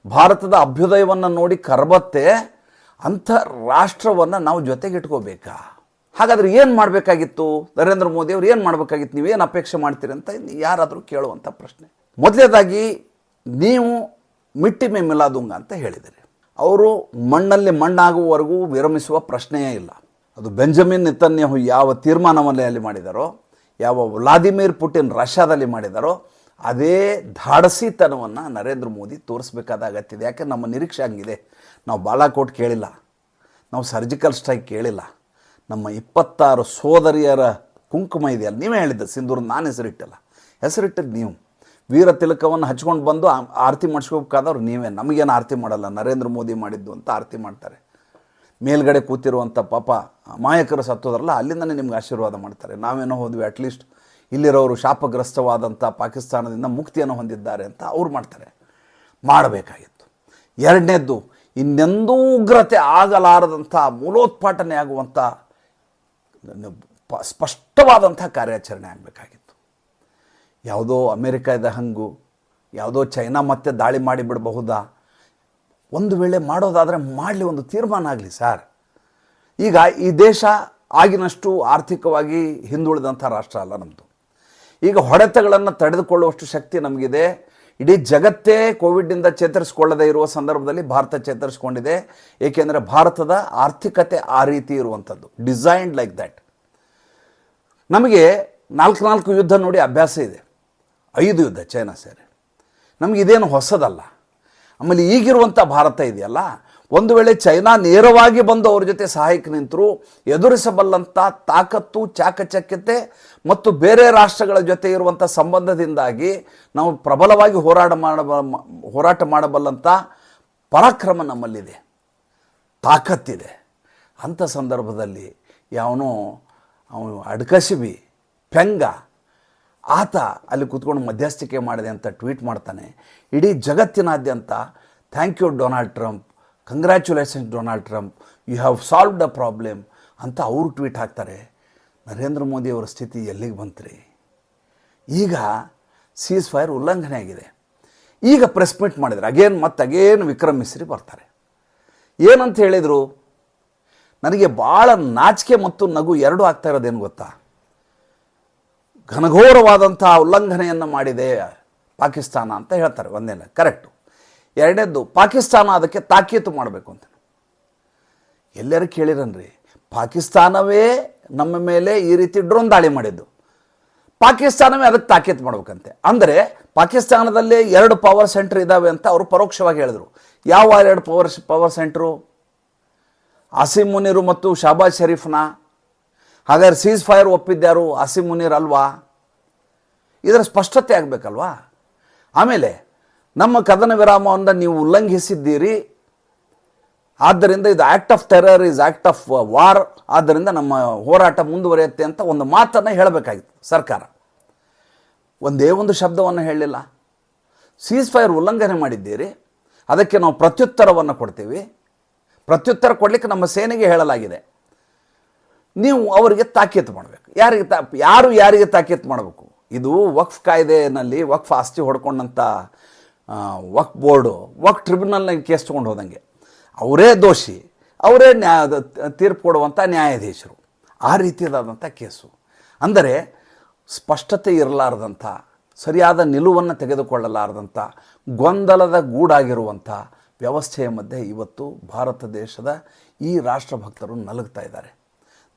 ಭಾರತದ ಅಭ್ಯುದಯವನ್ನು ನೋಡಿ ಕರಬತ್ತೆ. ಅಂಥ ರಾಷ್ಟ್ರವನ್ನು ನಾವು ಜೊತೆಗೆ ಇಟ್ಕೋಬೇಕಾ ಹಾಗಾದ್ರೆ ಏನು ಮಾಡಬೇಕಾಗಿತ್ತು? ನರೇಂದ್ರ ಮೋದಿ ಅವರು ಏನು ಮಾಡಬೇಕಾಗಿತ್ತು? ನೀವೇನು ಅಪೇಕ್ಷೆ ಮಾಡ್ತೀರಿ ಅಂತ ಯಾರಾದರೂ ಕೇಳುವಂಥ ಪ್ರಶ್ನೆ. ಮೊದಲನೇದಾಗಿ ನೀವು ಮಿಟ್ಟಿ ಮೇ ಮಿಲಾದುಂಗ ಅಂತ ಹೇಳಿದಿರಿ. ಅವರು ಮಣ್ಣಲ್ಲಿ ಮಣ್ಣಾಗುವವರೆಗೂ ವಿರಮಿಸುವ ಪ್ರಶ್ನೆಯೇ ಇಲ್ಲ. ಅದು ಬೆಂಜಮಿನ್ ನಿತನ್ಯಾಹು ಯಾವ ತೀರ್ಮಾನವನ್ನೇ ಅಲ್ಲಿ ಮಾಡಿದಾರೋ, ಯಾವ ವ್ಲಾದಿಮಿರ್ ಪುಟಿನ್ ರಷ್ಯಾದಲ್ಲಿ ಮಾಡಿದಾರೋ, ಅದೇ ಧಾಡಸಿತನವನ್ನು ನರೇಂದ್ರ ಮೋದಿ ತೋರಿಸಬೇಕಾದ ಅಗತ್ಯ ಇದೆ ಯಾಕೆ? ನಮ್ಮ ನಿರೀಕ್ಷೆ ಹಂಗಿದೆ. ನಾವು ಬಾಲಾಕೋಟ್ ಕೇಳಿಲ್ಲ. ನಾವು ಸರ್ಜಿಕಲ್ ಸ್ಟ್ರೈಕ್ ಕೇಳಿಲ್ಲ. ನಮ್ಮ ಇಪ್ಪತ್ತಾರು ಸೋದರಿಯರ ಕುಂಕುಮ ಇದೆಯಲ್ಲ, ನೀವೇ ಹೇಳಿದ್ದೆ, ಸಿಂಧೂರ್ ನಾನು ಹೆಸರಿಟ್ಟಲ್ಲ. ಹೆಸರಿಟ್ಟಿದ್ದು ನೀವು. ವೀರ ತಿಲಕವನ್ನು ಹಚ್ಕೊಂಡು ಬಂದು ಆರತಿ ಮಾಡಿಸ್ಕೋಬೇಕಾದವ್ರು ನೀವೇ. ನಮಗೇನು ಆರತಿ ಮಾಡಲ್ಲ? ನರೇಂದ್ರ ಮೋದಿ ಮಾಡಿದ್ದು ಅಂತ ಆರತಿ ಮಾಡ್ತಾರೆ. ಮೇಲ್ಗಡೆ ಕೂತಿರುವಂಥ ಪಾಪ ಅಮಾಯಕರು ಸತ್ತೋದ್ರಲ್ಲ, ಅಲ್ಲಿಂದನೇ ನಿಮ್ಗೆ ಆಶೀರ್ವಾದ ಮಾಡ್ತಾರೆ. ನಾವೇನೋ ಹೋದ್ವಿ ಅಟ್ಲೀಸ್ಟ್ ಇಲ್ಲಿರೋರು ಶಾಪಗ್ರಸ್ತವಾದಂಥ ಪಾಕಿಸ್ತಾನದಿಂದ ಮುಕ್ತಿಯನ್ನು ಹೊಂದಿದ್ದಾರೆ ಅಂತ ಅವ್ರು ಮಾಡ್ತಾರೆ. ಮಾಡಬೇಕಾಗಿತ್ತು. ಎರಡನೇದ್ದು ಇನ್ನೆಂದೂ ಉಗ್ರತೆ ಆಗಲಾರದಂಥ ಮೂಲೋತ್ಪಾಟನೆ ಆಗುವಂಥ ಸ್ಪಷ್ಟವಾದಂಥ ಕಾರ್ಯಾಚರಣೆ ಆಗಬೇಕಾಗಿತ್ತು. ಯಾವುದೋ ಅಮೇರಿಕಾದ ಹಂಗು, ಯಾವುದೋ ಚೈನಾ ಮತ್ತೆ ದಾಳಿ ಮಾಡಿಬಿಡಬಹುದಾ? ಒಂದು ವೇಳೆ ಮಾಡೋದಾದರೆ ಮಾಡಲಿ ಒಂದು ತೀರ್ಮಾನ ಆಗಲಿ ಸರ್. ಈಗ ಈ ದೇಶ ಆಗಿನಷ್ಟು ಆರ್ಥಿಕವಾಗಿ ಹಿಂದುಳಿದಂಥ ರಾಷ್ಟ್ರ ಅಲ್ಲ ನಮ್ಮದು ಈಗ ಹೊಡೆತಗಳನ್ನು ತಡೆದುಕೊಳ್ಳುವಷ್ಟು ಶಕ್ತಿ ನಮಗಿದೆ. ಇಡೀ ಜಗತ್ತೇ ಕೋವಿಡ್ನಿಂದ ಚೇತರಿಸ್ಕೊಳ್ಳದೇ ಇರುವ ಸಂದರ್ಭದಲ್ಲಿ ಭಾರತ ಚೇತರಿಸ್ಕೊಂಡಿದೆ. ಏಕೆಂದರೆ ಭಾರತದ ಆರ್ಥಿಕತೆ ಆ ರೀತಿ ಇರುವಂಥದ್ದು. Designed like that. ನಮಗೆ ನಾಲ್ಕು ನಾಲ್ಕು ಯುದ್ಧ ನೋಡಿ ಅಭ್ಯಾಸ ಇದೆ. ಐದು ಯುದ್ಧ ಚೈನಾ ಸೇರಿ. ನಮಗೆ ಇದೇನು ಹೊಸದಲ್ಲ. ಆಮೇಲೆ ಈಗಿರುವಂಥ ಭಾರತ ಇದೆಯಲ್ಲ? ಒಂದು ವೇಳೆ ಚೈನಾ ನೇರವಾಗಿ ಬಂದು ಅವ್ರ ಜೊತೆ ಸಹಾಯಕ್ಕೆ ನಿಂತರು, ಎದುರಿಸಬಲ್ಲಂಥ ತಾಕತ್ತು, ಚಾಕಚಕ್ಯತೆ ಮತ್ತು ಬೇರೆ ರಾಷ್ಟ್ರಗಳ ಜೊತೆ ಇರುವಂಥ ಸಂಬಂಧದಿಂದಾಗಿ ನಾವು ಪ್ರಬಲವಾಗಿ ಹೋರಾಟ ಮಾಡಬ, ಹೋರಾಟ ಮಾಡಬಲ್ಲಂಥ ಪರಾಕ್ರಮ ನಮ್ಮಲ್ಲಿದೆ. ತಾಕತ್ತಿದೆ. ಅಂಥ ಸಂದರ್ಭದಲ್ಲಿ ಯಾವನೋ ಅವನು ಅಡ್ಕಸಿಬಿ, ಪೆಂಗ, ಆತ ಅಲ್ಲಿ ಕೂತ್ಕೊಂಡು ಮಧ್ಯಸ್ಥಿಕೆ ಮಾಡಿದೆ ಅಂತ ಟ್ವೀಟ್ ಮಾಡ್ತಾನೆ. ಇಡೀ ಜಗತ್ತಿನಾದ್ಯಂತ thank you Donald Trump. Congratulations Donald Trump you have solved a problem ಅಂತ ಅವರು ಟ್ವೀಟ್ ಹಾಕ್ತಾರೆ. ನರೇಂದ್ರ ಮೋದಿ ಅವರ ಸ್ಥಿತಿ ಎಲ್ಲಿಗೆ ಬಂತ್ರಿ? ಈಗ ಸೀಸ್ ಫೈರ್ ಉಲ್ಲಂಘನೆ ಆಗಿದೆ. ಈಗ ಪ್ರೆಸ್ ಮೀಟ್ ಮಾಡಿದರೆ ಅಗೇನ್ ಮತ್ತೆ ಅಗೇನ್ ವಿಕ್ರಮ್ ಮಿಸ್ರಿ ಬರ್ತಾರೆ. ಏನಂತ ಹೇಳಿದರು? ನನಗೆ ಭಾಳ ನಾಚಿಕೆ ಮತ್ತು ನಗು ಎರಡೂ ಆಗ್ತಾ ಇರೋದೇನು ಗೊತ್ತಾ? ಘನಘೋರವಾದಂಥ ಉಲ್ಲಂಘನೆಯನ್ನು ಮಾಡಿದೆ ಪಾಕಿಸ್ತಾನ ಅಂತ ಹೇಳ್ತಾರೆ ಒಂದೇನ ಕರೆಕ್ಟು ಎರಡನೇದ್ದು ಪಾಕಿಸ್ತಾನ ಅದಕ್ಕೆ ತಾಕೀತು ಮಾಡಬೇಕು ಅಂತ. ಎಲ್ಲರೂ ಕೇಳಿರನ್ರಿ, ಪಾಕಿಸ್ತಾನವೇ ನಮ್ಮ ಮೇಲೆ ಈ ರೀತಿ ಡ್ರೋನ್ ದಾಳಿ ಮಾಡಿದ್ದು. ಪಾಕಿಸ್ತಾನವೇ ಅದಕ್ಕೆ ತಾಕೀತು ಮಾಡ್ಬೇಕಂತೆ. ಅಂದರೆ ಪಾಕಿಸ್ತಾನದಲ್ಲಿ ಎರಡು ಪವರ್ ಸೆಂಟರ್ ಇದ್ದಾವೆ ಅಂತ ಅವರು ಪರೋಕ್ಷವಾಗಿ ಹೇಳಿದರು. ಯಾವ ಎರಡು power power centre Asim Munir ಮತ್ತು ಶಾಬಾಜ್ ಶರೀಫ್ನ. ಹಾಗಾದ್ರೆ ಸೀಸ್ ಫೈರ್ ಒಪ್ಪಿದ್ಯಾರು ಆಸಿಮ್ ಮುನೀರ್ ಅಲ್ವಾ? ಇದರ ಸ್ಪಷ್ಟತೆ ಆಗಬೇಕಲ್ವಾ? ಆಮೇಲೆ ನಮ್ಮ ಕದನ ವಿರಾಮವನ್ನು ನೀವು ಉಲ್ಲಂಘಿಸಿದ್ದೀರಿ. ಆದ್ದರಿಂದ ಇದು act of terror is act of war ಆದ್ದರಿಂದ ನಮ್ಮ ಹೋರಾಟ ಮುಂದುವರಿಯುತ್ತೆ ಅಂತ ಒಂದು ಮಾತನ್ನು ಹೇಳಬೇಕಾಗಿತ್ತು ಸರ್ಕಾರ. ಒಂದೇ ಒಂದು ಶಬ್ದವನ್ನು ಹೇಳಲಿಲ್ಲ. ಸೀಸ್ ಫೈರ್ ಉಲ್ಲಂಘನೆ ಮಾಡಿದ್ದೀರಿ. ಅದಕ್ಕೆ ನಾವು ಪ್ರತ್ಯುತ್ತರವನ್ನು ಕೊಡ್ತೀವಿ. ಪ್ರತ್ಯುತ್ತರ ಕೊಡಲಿಕ್ಕೆ ನಮ್ಮ ಸೇನೆಗೆ ಹೇಳಲಾಗಿದೆ. ನೀವು ಅವರಿಗೆ ತಾಕೀತು ಮಾಡಬೇಕು. ಯಾರಿಗೆ ತಾ, ಯಾರು ಯಾರಿಗೆ ತಾಕೀತು ಮಾಡಬೇಕು? ಇದು ವಕ್ಫ್ ಕಾಯ್ದೆನಲ್ಲಿ ವಕ್ಫ್ ಆಸ್ತಿ ಹೊಡ್ಕೊಂಡಂಥ ಆ, ವಕ್ಫ್ ಬೋರ್ಡು ವಕ್ ಟ್ರಿಬ್ಯುನಲ್ನ ಕೇಸ್ ತೊಗೊಂಡು ಹೋದಂಗೆ. ಅವರೇ ದೋಷಿ ಅವರೇ ನ್ಯಾಯ ತೀರ್ಪು ಕೊಡುವಂಥ ನ್ಯಾಯಾಧೀಶರು. ಆ ರೀತಿಯಾದಂಥ ಕೇಸು. ಅಂದರೆ ಸ್ಪಷ್ಟತೆ ಇರಲಾರ್ದಂಥ ಸರಿಯಾದ ನಿಲುವನ್ನು ತೆಗೆದುಕೊಳ್ಳಲಾರದಂಥ ಗೊಂದಲದ ಗೂಡಾಗಿರುವಂಥ ವ್ಯವಸ್ಥೆಯ ಮಧ್ಯೆ ಇವತ್ತು ಭಾರತ ದೇಶದ ಈ ರಾಷ್ಟ್ರಭಕ್ತರು ನಲುಗ್ತಾ ಇದ್ದಾರೆ.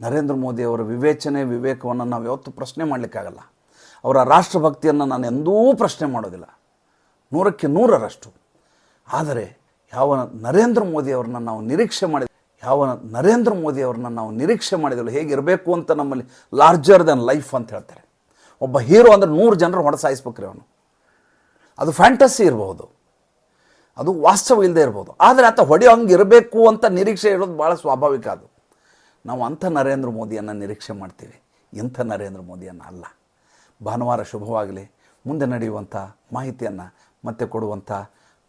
ನರೇಂದ್ರ ಮೋದಿಯವರ ವಿವೇಚನೆ ವಿವೇಕವನ್ನು ನಾವು ಯಾವತ್ತೂ ಪ್ರಶ್ನೆ ಮಾಡಲಿಕ್ಕಾಗಲ್ಲ. ಅವರ ರಾಷ್ಟ್ರಭಕ್ತಿಯನ್ನು ನಾನು ಎಂದೂ ಪ್ರಶ್ನೆ ಮಾಡೋದಿಲ್ಲ. ನೂರಕ್ಕೆ ನೂರರಷ್ಟು. ಆದರೆ ಯಾವ ನರೇಂದ್ರ ಮೋದಿ ಅವ್ರನ್ನ ನಾವು ನಿರೀಕ್ಷೆ ಮಾಡಿದ ಯಾವ ನರೇಂದ್ರ ಮೋದಿ ಅವ್ರನ್ನ ನಾವು ನಿರೀಕ್ಷೆ ಮಾಡಿದಳು ಹೇಗಿರಬೇಕು ಅಂತ ನಮ್ಮಲ್ಲಿ ಲಾರ್ಜರ್ ದನ್ ಲೈಫ್ ಅಂತ ಹೇಳ್ತಾರೆ. ಒಬ್ಬ ಹೀರೋ ಅಂದರೆ ನೂರು ಜನರು ಹೊಡೆಸಾಯಿಸ್ಬೇಕ್ರಿ ಅವನು. ಅದು ಫ್ಯಾಂಟಸಿ ಇರಬಹುದು. ಅದು ವಾಸ್ತವ ಇಲ್ಲದೆ ಇರ್ಬೋದು ಆದರೆ ಆತ ಹೊಡೆಯೋ ಹಂಗೆ ಇರಬೇಕು ಅಂತ ನಿರೀಕ್ಷೆ ಹೇಳೋದು ಭಾಳ ಸ್ವಾಭಾವಿಕ ಅದು. ನಾವು ಅಂಥ ನರೇಂದ್ರ ಮೋದಿಯನ್ನು ನಿರೀಕ್ಷೆ ಮಾಡ್ತೀವಿ. ಇಂಥ ನರೇಂದ್ರ ಮೋದಿಯನ್ನು ಅಲ್ಲ. ಭಾನುವಾರ ಶುಭವಾಗಲಿ. ಮುಂದೆ ನಡೆಯುವಂಥ ಮಾಹಿತಿಯನ್ನು ಮತ್ತೆ ಕೊಡುವಂಥ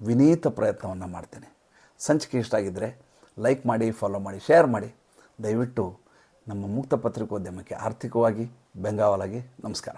ವಿನೀತ ಪ್ರಯತ್ನವನ್ನು ಮಾಡ್ತೇನೆ. ಸಂಚಿಕೆ ಇಷ್ಟ ಆಗಿದ್ದರೆ ಲೈಕ್ ಮಾಡಿ ಫಾಲೋ ಮಾಡಿ ಶೇರ್ ಮಾಡಿ. ದಯವಿಟ್ಟು ನಮ್ಮ ಮುಕ್ತ ಪತ್ರಿಕೋದ್ಯಮಕ್ಕೆ ಆರ್ಥಿಕವಾಗಿ ಬೆಂಗಾವಲಾಗಿ ನಮಸ್ಕಾರ.